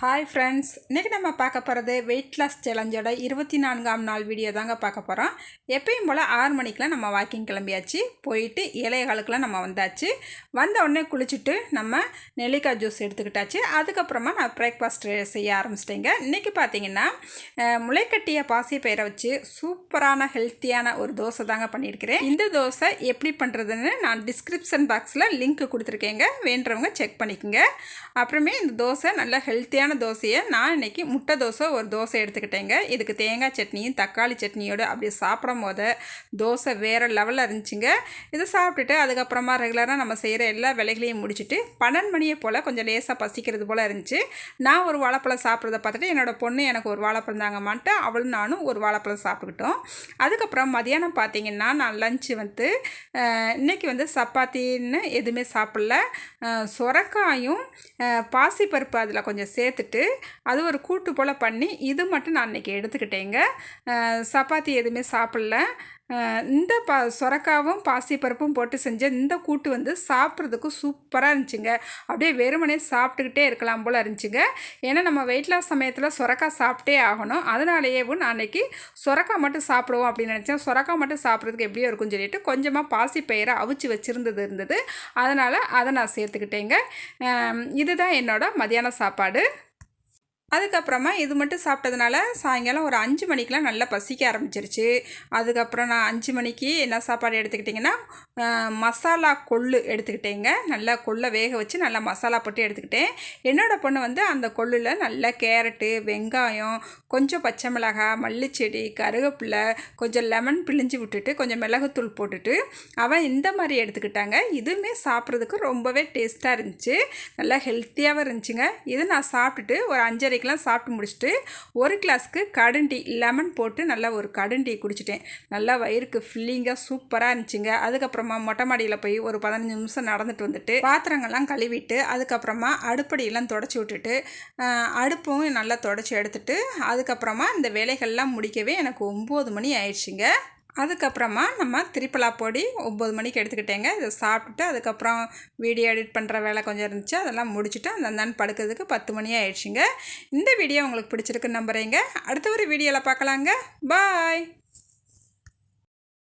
Hi friends இன்றைக்கி நம்ம பார்க்க போகிறது வெயிட் லாஸ் சேலஞ்சோட இருபத்தி நான்காம் நாள் வீடியோ தாங்க பார்க்க போகிறோம் எப்பயும் போல் ஆறு மணிக்கெலாம் நம்ம வாக்கிங் கிளம்பியாச்சு. போயிட்டு இளைய காலுக்கெலாம் நம்ம வந்தாச்சு. வந்த உடனே குளிச்சுட்டு நம்ம நெல்லிக்காய் ஜூஸ் எடுத்துக்கிட்டாச்சு. அதுக்கப்புறமா நான் பிரேக்ஃபாஸ்ட் செய்ய ஆரம்பிச்சிட்டேங்க. இன்றைக்கி பார்த்தீங்கன்னா முளைக்கட்டிய பாசி பயிரை வச்சு சூப்பரான ஹெல்த்தியான ஒரு தோசை தாங்க பண்ணியிருக்கிறேன். இந்த தோசை எப்படி பண்ணுறதுன்னு நான் டிஸ்கிரிப்ஷன் பாக்ஸில் லிங்க் கொடுத்துருக்கேங்க. வேண்டவங்க செக் பண்ணிக்கோங்க. அப்புறமே இந்த தோசை நல்லா ஹெல்த்தியான ஹெல்த்தியான தோசையை நான் இன்றைக்கி முட்டை தோசை ஒரு தோசை எடுத்துக்கிட்டேங்க. இதுக்கு தேங்காய் சட்னியும் தக்காளி சட்னியோடு அப்படி சாப்பிடும் போது தோசை வேறு லெவலில் இருந்துச்சுங்க. இதை சாப்பிட்டுட்டு அதுக்கப்புறமா ரெகுலராக நம்ம செய்கிற எல்லா வேலைகளையும் முடிச்சுட்டு பன்னெண்டு மணியை போல் கொஞ்சம் லேசாக பசிக்கிறது போல் இருந்துச்சு. நான் ஒரு வாழைப்பழம் சாப்பிட்றத பார்த்துட்டு என்னோடய பொண்ணு எனக்கு ஒரு வாழைப்பழம் தாங்கம்மான்ட்டு அவளும் நானும் ஒரு வாழைப்பழம் சாப்பிட்டுக்கிட்டோம். அதுக்கப்புறம் மதியானம் பார்த்தீங்கன்னா நான் லஞ்சு வந்து இன்றைக்கி வந்து சப்பாத்தின்னு எதுவுமே சாப்பிடல. சுரக்காயும் பாசிப்பருப்பு அதில் கொஞ்சம் சேர்த்து சேர்த்துட்டு அது ஒரு கூட்டு போல் பண்ணி இது மட்டும் நான் இன்றைக்கி எடுத்துக்கிட்டேங்க. சப்பாத்தி எதுவுமே சாப்பிட்ல. இந்த ப சொரக்காவும் பாசிப்பருப்பும் போட்டு செஞ்ச இந்த கூட்டு வந்து சாப்பிட்றதுக்கு சூப்பராக இருந்துச்சுங்க. அப்படியே வெறுமனே சாப்பிட்டுக்கிட்டே இருக்கலாம் போல் இருந்துச்சுங்க. ஏன்னா நம்ம வெயிட் லாஸ் சமயத்தில் சுரக்கா சாப்பிட்டே ஆகணும். அதனாலேயே நான் அன்றைக்கி சொரக்காய் மட்டும் சாப்பிடுவோம் அப்படின்னு நினச்சேன். சுரக்கா மட்டும் சாப்பிட்றதுக்கு எப்படியோ இருக்கும்னு சொல்லிட்டு கொஞ்சமாக பாசி பயிரை அவிச்சு வச்சுருந்தது இருந்தது. அதனால் அதை நான் சேர்த்துக்கிட்டேங்க. இதுதான் என்னோடய மதியான சாப்பாடு. அதுக்கப்புறமா இது மட்டும் சாப்பிட்டதுனால சாயங்காலம் ஒரு அஞ்சு மணிக்கெலாம் நல்லா பசிக்க ஆரம்பிச்சிருச்சு. அதுக்கப்புறம் நான் அஞ்சு மணிக்கு என்ன சாப்பாடு எடுத்துக்கிட்டிங்கன்னா மசாலா கொள்ளு எடுத்துக்கிட்டேங்க. நல்லா கொள்ளை வேக வச்சு நல்லா மசாலா போட்டு எடுத்துக்கிட்டேன். என்னோடய பொண்ணு வந்து அந்த கொள்ளில் நல்லா கேரட்டு வெங்காயம் கொஞ்சம் பச்சை மிளகாய் மல்லிச்செடி கருவேப்பிலை கொஞ்சம் லெமன் பிழிஞ்சு விட்டுட்டு கொஞ்சம் மிளகுத்தூள் போட்டுட்டு அவன் இந்த மாதிரி எடுத்துக்கிட்டாங்க. இதுவுமே சாப்பிட்றதுக்கு ரொம்பவே டேஸ்ட்டாக இருந்துச்சு. நல்லா ஹெல்த்தியாகவும் இருந்துச்சுங்க. இது நான் சாப்பிட்டுட்டு ஒரு அஞ்சரை மணிக்கெலாம் சாப்பிட்டு முடிச்சுட்டு ஒரு கிளாஸ்க்கு கடண்டி லெமன் போட்டு நல்லா ஒரு கடண்டி குடிச்சிட்டேன். நல்லா வயிறுக்கு ஃபில்லிங்காக சூப்பராக இருந்துச்சுங்க. அதுக்கப்புறமா மொட்டை மாடியில் போய் ஒரு பதினஞ்சு நிமிஷம் நடந்துட்டு வந்துட்டு பாத்திரங்கள்லாம் கழுவிட்டு அதுக்கப்புறமா அடுப்படியெல்லாம் தொடச்சி விட்டுட்டு அடுப்பும் நல்லா தொடச்சி எடுத்துட்டு அதுக்கப்புறமா இந்த வேலைகள்லாம் முடிக்கவே எனக்கு ஒம்பது மணி ஆயிடுச்சுங்க. அதுக்கப்புறமா நம்ம திரிப்பலா பொடி ஒம்பது மணிக்கு எடுத்துக்கிட்டேங்க. இதை சாப்பிட்டுட்டு அதுக்கப்புறம் வீடியோ எடிட் பண்ணுற வேலை கொஞ்சம் இருந்துச்சு. அதெல்லாம் முடிச்சுட்டு அந்த அண்ணன் படுக்கிறதுக்கு பத்து மணி ஆயிடுச்சுங்க. இந்த வீடியோ உங்களுக்கு பிடிச்சிருக்குன்னு நம்புகிறேங்க அடுத்த ஒரு வீடியோவில் பார்க்கலாங்க. பாய்